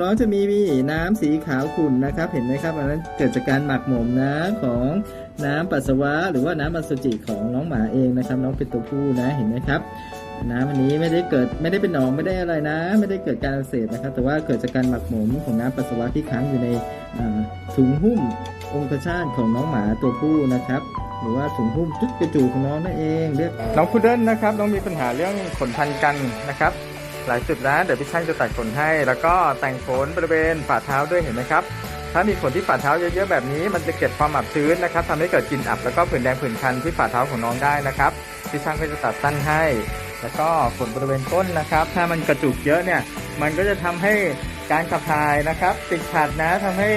น้องจะมีน้ำสีขาวขุ่นนะครับ เห็นไหมครับอันนั้นเกิดจากการหมักหมมนะของน้ำปัสสาวะ หรือว่าน้ำอสุจิของน้องหมาเองนะครับ น้องเป็นตัวผู้นะเห็นไหมครับน้ำอันนี้ไม่ได้เกิดไม่ได้เป็นหนองไม่ได้อะไรนะ ไม่ได้เกิดการอักเสบนะครับ แต่ว่าเกิดจากการหมักหมมของน้ำปัสสาวะที่ค้างอยู่ในถุงหุ้มองคชาตของน้องหมาตัวผู้นะครับ หรือว่าถุงหุ้มจุดกระจูของน้องนั่นเองเรียกน้องพุดเดิ้ลนะครับน้องมีปัญหาเรื่องขนพันกันนะครับ หลายจุดนะเดี๋ยวพี่ช่างจะตัดขนให้ แล้วก็แต่งขนบริเวณฝ่าเท้าด้วยเห็นไหมครับ ถ้ามีขนที่ฝ่าเท้าเยอะๆแบบนี้ มันจะเก็บความอับชื้นนะครับทำให้เกิดกลิ่นอับแล้วก็ผื่นแดงผื่นคันที่ฝ่าเท้าของน้องได้นะครับพี่ช่างก็จะตัดสั้นให้ แล้วก็ขนบริเวณก้นนะครับ ถ้ามันกระจุกเยอะเนี่ย มันก็จะทำให้การขับถ่ายนะครับ ติดขัดนะทำให้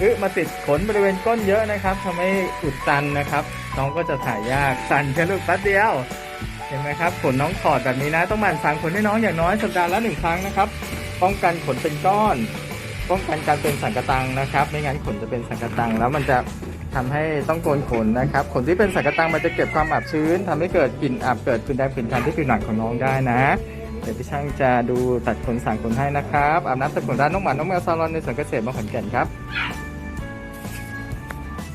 อึมาติดขนบริเวณก้นเยอะนะครับทำให้อุดตันนะครับ น้องก็จะถ่ายยากสั่นแค่ลูกแป๊บเดียว เห็นไหมครับขนน้องถอดแบบนี้นะ ต้องหมั่นฝังขนให้น้องอย่างน้อยสัปดาห์ละหนึ่งครั้งนะครับ ป้องกันขนเป็นก้อน ป้องกันการเป็นสังกะตังนะครับ ไม่งั้นขนจะเป็นสังกะตังแล้วมันจะทำให้ต้องโกนขนนะครับ ขนที่เป็นสังกะตังมันจะเก็บความอับชื้นทำให้เกิดกลิ่นอับเกิดผื่นแดงผื่นคันที่ผิวหนังของน้องได้นะเดี๋ยวพี่ช่างจะดูตัดขนสั่งขนให้นะครับอาบน้ำตัดขนร้านน้องหมาน้องแมวซาลอนในสวนเกษตรมางขอนแก่นครับ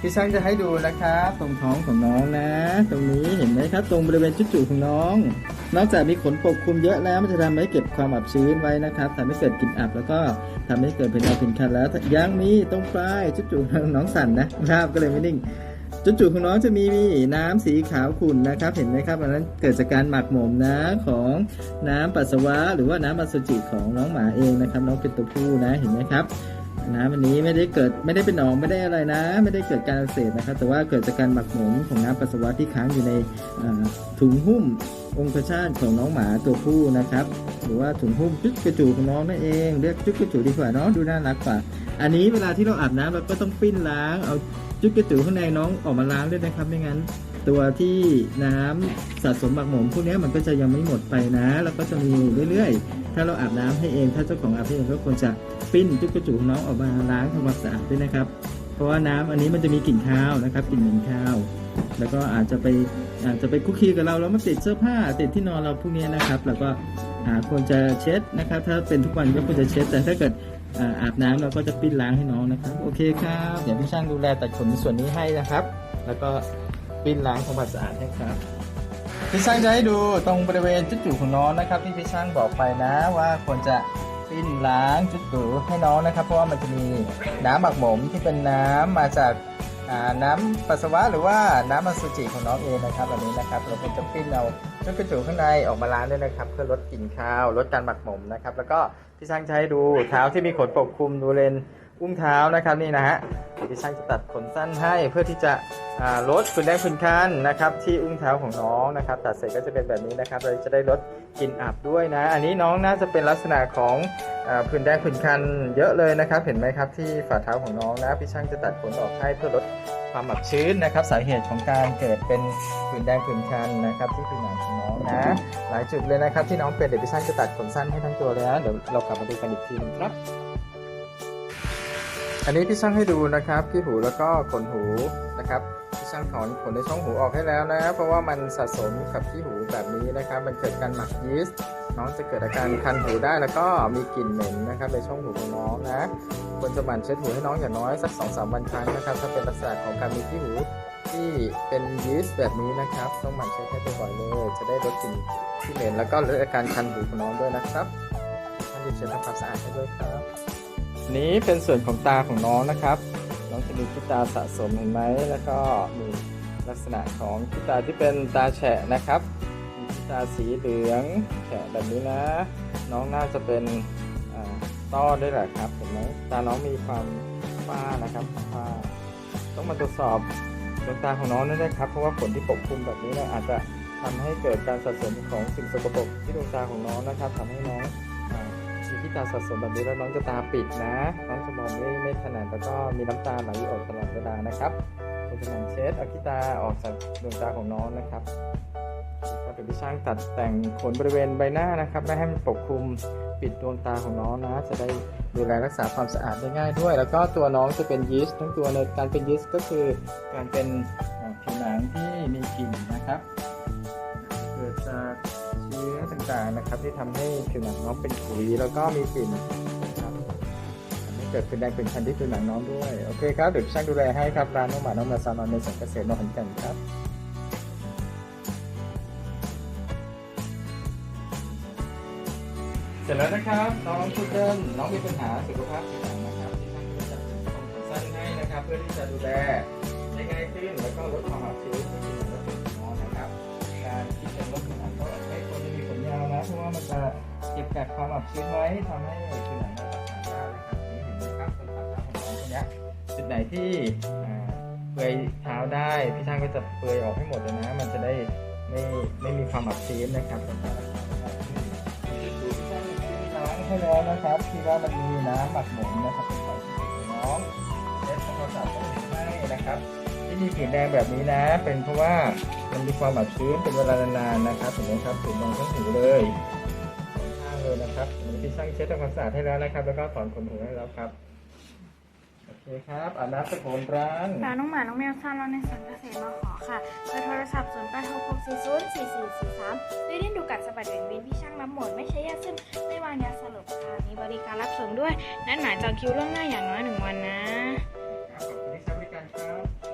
พี่ช่างจะให้ดูนะครับตรงท้องของน้องนะ ตรงนี้เห็นไหมครับ ตรงบริเวณจุดจูของน้อง นอกจากมีขนปกคลุมเยอะแล้วมันจะทำให้เก็บความอับชื้นไว้นะครับทำให้เกิดกลิ่นอับแล้วก็ทำให้เกิดเป็นอาเป็นคันแล้วยังมีตรงปลายจุดจูของน้องสั่นนะครับก็เลยไม่นิ่งจุดจุของน้องจะมีน้ำสีขาวขุ่นนะครับ เห็นไหมครับอันนั้นเกิดจากการหมักหมมนะของน้ำปัสสาวะ หรือว่าน้ำอสุจิของน้องหมาเองนะครับ น้องเป็นตัวผู้นะเห็นไหมครับ น้ำอันนี้ไม่ได้เกิดไม่ได้เป็นหนองไม่ได้อะไรนะ ไม่ได้เกิดการอักเสบนะครับแต่ว่าเกิดจากการหมักหมมของน้ำปัสสาวะที่ค้างอยู่ในถุงหุ้มองคชาตของน้องหมาตัวผู้นะครับ หรือว่าถุงหุ้มจุดกระจูของน้องนั่นเองเรียกจุดกระจูดีกว่าเนาะดูน่ารักกว่า อันนี้เวลาที่เราอาบน้ำเราก็ต้องปิ้นล้างเอาจุดกระจูข้างในน้องออกมาล้างด้วยนะครับไม่งั้น ตัวที่น้ำสะสมหมักหมมพวกนี้มันก็จะยังไม่หมดไปนะ แล้วก็จะมีเรื่อยๆ ถ้าเราอาบน้ำให้เอง ถ้าเจ้าของอาบให้เองก็ควรจะปิ้นจุกกระจุกของน้องออกมาล้างทำความสะอาดด้วยนะครับ เพราะว่าน้ำอันนี้มันจะมีกลิ่นคาวนะครับกลิ่นเหม็นคาว แล้วก็อาจจะไปอาจจะไปคุกคีกับเราแล้วมาติดเสื้อผ้าติดที่นอนเราพวกนี้นะครับ แล้วก็อ่าควรจะเช็ดนะครับ ถ้าเป็นทุกวันก็ควรจะเช็ดแต่ถ้าเกิดอาบน้ำเราก็จะปิ้นล้างให้น้องนะครับ โอเคครับ เดี๋ยวพี่ช่างดูแลตัดขนส่วนนี้ให้นะครับ แล้วก็ ปิ้นล้างทำความสะอาดให้ครับพี่ช่างจะให้ดูตรงบริเวณจุดจูของน้องนะครับที่พี่ช่างบอกไปนะว่าควรจะปิ้นล้างจุดจูให้น้องนะครับ เพราะว่ามันจะมีน้ำหมักหมมที่เป็นน้ำมาจากน้ำปัสสาวะหรือว่าน้ำอสุจิของน้องเองนะครับแบบนี้นะครับ เราควรจะปิ้นเอาจุดกระจูข้างในออกมาล้างด้วยนะครับ เพื่อลดกลิ่นคาวลดการหมักหมมนะครับ แล้วก็พี่ช่างจะให้ดูเท้าที่มีขนปกคลุมดูเลน อุ้งเท้านะครับนี่นะฮะพี่ช่างจะตัดขนสั้นให้เพื่อที่จะลดฝุ่นแดงฝุ่นคันนะครับที่อุ้งเท้าของน้องนะครับตัดเสร็จก็จะเป็นแบบนี้นะครับ เราจะได้ลดกลิ่นอับด้วยนะ อันนี้น้องน่าจะเป็นลักษณะของอาผื่นแดงผื่นคันเยอะเลยนะครับ เห็นไหมครับที่ฝ่าเท้าของน้องนะพี่ช่างจะตัดขนออกให้เพื่อลดความอับชื้นนะครับ สาเหตุของการเกิดเป็นผื่นแดงผื่นคันนะครับ ที่ผิวหนังของน้องนะหลายจุดเลยนะครับที่น้องเป็นเดี๋ยวพี่ช่างจะตัดขนสั้นให้ทั้งตัวเลยนะเดี๋ยวเรากลับมาดูกันอีกทีหนึงครับ อันนี้พี่ช่างให้ดูนะครับที่หูแล้วก็ขนหูนะครับพี่ช่างถอนขนในช่องหูออกให้แล้วนะ เพราะว่ามันสะสมกับที่หูแบบนี้นะครับ มันเกิดการหมักยีสต์น้องจะเกิดอาการคันหูได้แล้วก็มีกลิ่นเหม็นนะครับในช่องหูของน้องนะควรจะหมั่นเช็ดหูให้น้องอย่างน้อยสัก2อสวันครั้งนะครับถ้าเป็นลักษณะของการมีที่หูที่เป็นยีสต์แบบนี้นะครับต้องหมั่นเช็ดให้บ่อยๆเลยจะได้ลดกลิ่นที่เหม็นแล้วก็ลดอาการคันหูของน้องด้วยนะครับท่านจะเช็ดทำความสะอาดให้ด้วยครับ นี้เป็นส่วนของตาของน้องนะครับ น้องจะมีขี้ตาสะสมเห็นไหมแล้วก็มีลักษณะของขี้ตาที่เป็นตาแฉะนะครับมีขี้ตาสีเหลืองแฉะแบบนี้นะ น้องน่าจะเป็นต้อด้วยแหละครับเห็นไหมตาน้องมีความฝ้านะครับฝ้าต้องมาตรวจสอบดวงตาของน้องด้วยนะครับ เพราะว่าผลที่ปกคลุมแบบนี้เนี่ยอาจจะทำให้เกิดการสะสมของสิ่งสกปรกที่ดวงตาของน้องนะครับทำให้น้อง ที่ตาสะสมแบบนี้แล้วน้องจะตาปิดนะ น้องจะมองไม่ไม่ถนัดแล้วก็มีน้ำตาไหลออกตลอดเวลานะครับคุณจะหมั่นเช็ดเอาขี้ตาออกจากดวงตาของน้องนะครับก็เป็นพี่ช่างตัดแต่งขนบริเวณใบหน้านะครับ ไม่ให้มันปกคลุมปิดดวงตาของน้องนะ จะได้ดูแลรักษาความสะอาดได้ง่ายด้วย แล้วก็ตัวน้องจะเป็นยีสต์ทั้งตัวในการเป็นยีสต์ก็คือการเป็นผิวหนังที่มีกลิ่นนะครับ เกิดจาก ชื้อต่างๆนะครับ ที่ทำให้ผิวหนังน้องเป็นขุยแล้วก็มีกลิ่นนะครับเกิดเป็นแดงเป็นคันที่ผิวหนังน้องด้วยโอเคครับเดี๋ยวช่างดูแลให้ครับร้านน้องหมาน้องแมวซานอนในสวนเกษตรนนท์ขอนก่นครับเสร็จแล้วนะครับน้องพุดเดิ้ลน้องมีปัญหาสุขภาพผิวหนังนะครับที่ช่างจะจัดเป็นของสั้นให้นะครับ เพื่อที่จะดูแลได้ง่ายขึ้นแล้วก็ลดความอักเสบที่ผิวหนั ก็บกักความอับชื้นไว้ทำให้ผิวหนังเราตัดขาดได้นะครับนี่เห็นไหมครับต้นขาเท้าของน้องคนนี้จุดไหนที่เปลือยเท้าได้พี่ช่างก็จะเปลือยออกให้หมดเลยนะ มันจะได้ไม่ไม่มีความอับชื้นนะครับต้นขาเท้านะครับดูที่ช่างที่ล้างให้แล้วนะครับที่ว่ามันมีน้ำหมักหมมนะครับเป็นของน้องเช็ดทำความสะอาดต้องให้นะครับที่มีผื่นแดงแบบนี้นะ เป็นเพราะว่ามันมีความอับชื้นเป็นเวลานานๆนะครับเห็นไหมครับผื่นแดงทั้งหูเลย ข้างเลยนะครับอันนี้พี่ช่างเช็ดทำความสะอาดให้แล้วนะครับ แล้วก็ถอนขนหูให้แล้วครับ โอเคครับอาบน้ำตะโกนร้านร้านน้องหมา น้องแมวซาลอนในสวนเกษตรมาขอค่ะเบอร์โทรศัพท์0 8 6 6 4 0 4 4 4 3ด้วยเล่นดูกัดสะบัดเบี่ยงเบนพี่ช่างรับหมดไม่ใช้ยาซึมไม่วางยาสลบค่ะ มีบริการรับส่งด้วย นัดหมายจองคิวล่วงหน้าอย่างน้อยหนึ่งวันนะครับขอบคุณที่ใช้บริการครับ